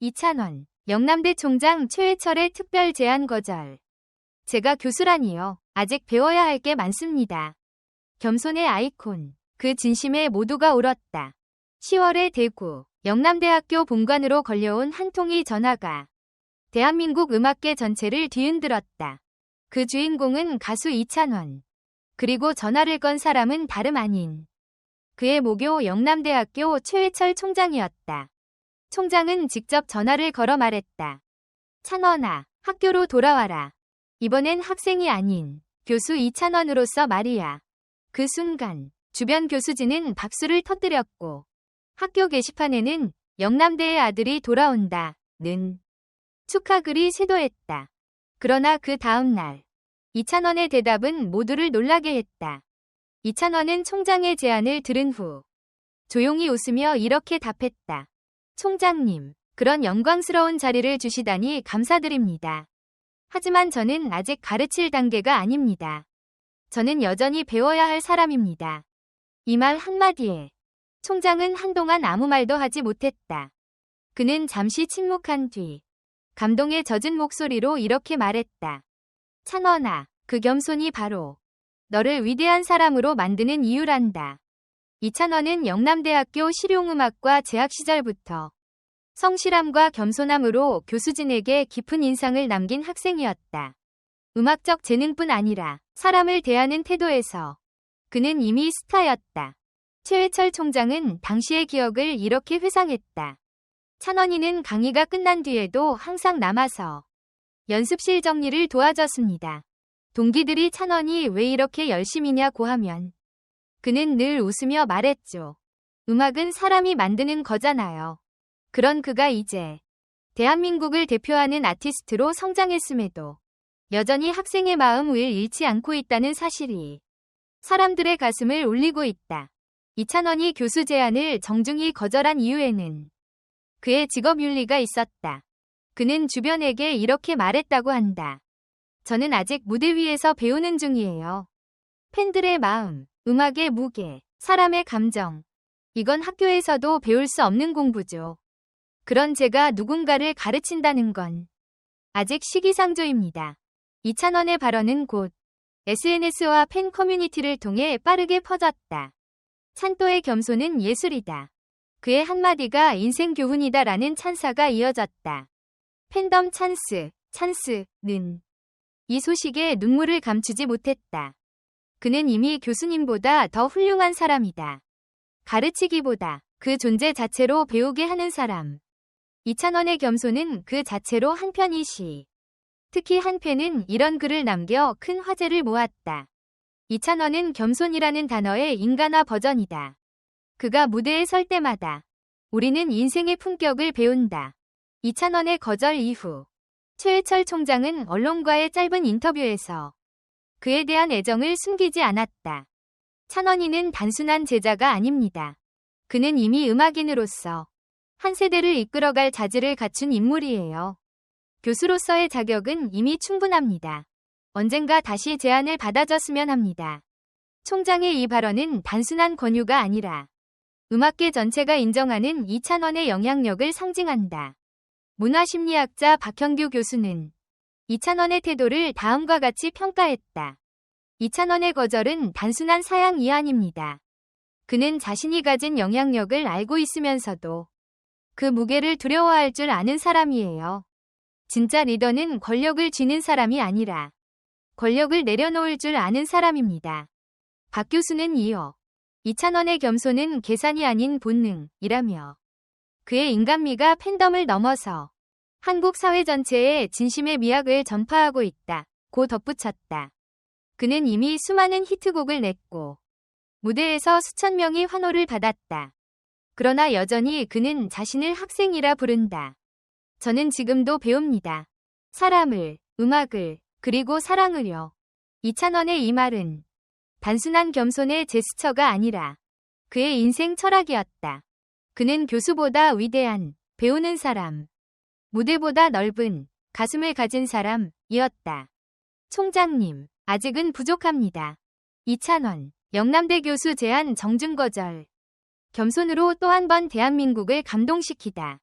이찬원, 영남대 총장 최해철의 특별 제안 거절. 제가 교수라니요. 아직 배워야 할 게 많습니다. 겸손의 아이콘, 그 진심에 모두가 울었다. 10월에 대구, 영남대학교 본관으로 걸려온 한 통의 전화가 대한민국 음악계 전체를 뒤흔들었다. 그 주인공은 가수 이찬원. 그리고 전화를 건 사람은 다름 아닌 그의 모교 영남대학교 최해철 총장이었다. 총장은 직접 전화를 걸어 말했다. 찬원아, 학교로 돌아와라. 이번엔 학생이 아닌 교수 이찬원으로서 말이야. 그 순간 주변 교수진은 박수를 터뜨렸고 학교 게시판에는 영남대의 아들이 돌아온다 는 축하글이 쇄도했다. 그러나 그 다음 날 이찬원의 대답은 모두를 놀라게 했다. 이찬원은 총장의 제안을 들은 후 조용히 웃으며 이렇게 답했다. 총장님, 그런 영광스러운 자리를 주시다니 감사드립니다. 하지만 저는 아직 가르칠 단계가 아닙니다. 저는 여전히 배워야 할 사람입니다. 이 말 한마디에 총장은 한동안 아무 말도 하지 못했다. 그는 잠시 침묵한 뒤 감동에 젖은 목소리로 이렇게 말했다. 찬원아, 그 겸손이 바로 너를 위대한 사람으로 만드는 이유란다. 이찬원은 영남대학교 실용음악과 재학 시절부터 성실함과 겸손함으로 교수진에게 깊은 인상을 남긴 학생이었다. 음악적 재능뿐 아니라 사람을 대하는 태도에서 그는 이미 스타였다. 최회철 총장은 당시의 기억을 이렇게 회상했다. 찬원이는 강의가 끝난 뒤에도 항상 남아서 연습실 정리를 도와줬습니다. 동기들이 찬원이 왜 이렇게 열심히냐고 하면 그는 늘 웃으며 말했죠. 음악은 사람이 만드는 거잖아요. 그런 그가 이제 대한민국을 대표하는 아티스트로 성장했음에도 여전히 학생의 마음을 잃지 않고 있다는 사실이 사람들의 가슴을 울리고 있다. 이찬원이 교수 제안을 정중히 거절한 이유에는 그의 직업 윤리가 있었다. 그는 주변에게 이렇게 말했다고 한다. 저는 아직 무대 위에서 배우는 중이에요. 팬들의 마음, 음악의 무게, 사람의 감정. 이건 학교에서도 배울 수 없는 공부죠. 그런 제가 누군가를 가르친다는 건 아직 시기상조입니다. 이찬원의 발언은 곧 SNS와 팬 커뮤니티를 통해 빠르게 퍼졌다. 찬또의 겸손은 예술이다. 그의 한마디가 인생 교훈이다라는 찬사가 이어졌다. 팬덤 찬스, 찬스는 이 소식에 눈물을 감추지 못했다. 그는 이미 교수님보다 더 훌륭한 사람이다. 가르치기보다 그 존재 자체로 배우게 하는 사람. 이찬원의 겸손은 그 자체로 한편이 시. 특히 한편은 이런 글을 남겨 큰 화제를 모았다. 이찬원은 겸손이라는 단어의 인간화 버전이다. 그가 무대에 설 때마다 우리는 인생의 품격을 배운다. 이찬원의 거절 이후 최해철 총장은 언론과의 짧은 인터뷰에서 그에 대한 애정을 숨기지 않았다. 찬원이는 단순한 제자가 아닙니다. 그는 이미 음악인으로서 한 세대를 이끌어갈 자질을 갖춘 인물이에요. 교수로서의 자격은 이미 충분합니다. 언젠가 다시 제안을 받아줬으면 합니다. 총장의 이 발언은 단순한 권유가 아니라 음악계 전체가 인정하는 이찬원의 영향력을 상징한다. 문화심리학자 박형규 교수는 이찬원의 태도를 다음과 같이 평가했다. 이찬원의 거절은 단순한 사양 이한입니다. 그는 자신이 가진 영향력을 알고 있으면서도 그 무게를 두려워할 줄 아는 사람이에요. 진짜 리더는 권력을 쥐는 사람이 아니라 권력을 내려놓을 줄 아는 사람입니다. 박 교수는 이어 이찬원의 겸손은 계산이 아닌 본능이라며 그의 인간미가 팬덤을 넘어서 한국 사회 전체에 진심의 미학을 전파하고 있다. 고 덧붙였다. 그는 이미 수많은 히트곡을 냈고 무대에서 수천 명이 환호를 받았다. 그러나 여전히 그는 자신을 학생이라 부른다. 저는 지금도 배웁니다. 사람을, 음악을, 그리고 사랑을요. 이찬원의 이 말은 단순한 겸손의 제스처가 아니라 그의 인생 철학이었다. 그는 교수보다 위대한, 배우는 사람, 무대보다 넓은 가슴을 가진 사람이었다. 총장님, 아직은 부족합니다. 이찬원, 영남대 교수 제안 정중거절. 겸손으로 또 한 번 대한민국을 감동시키다.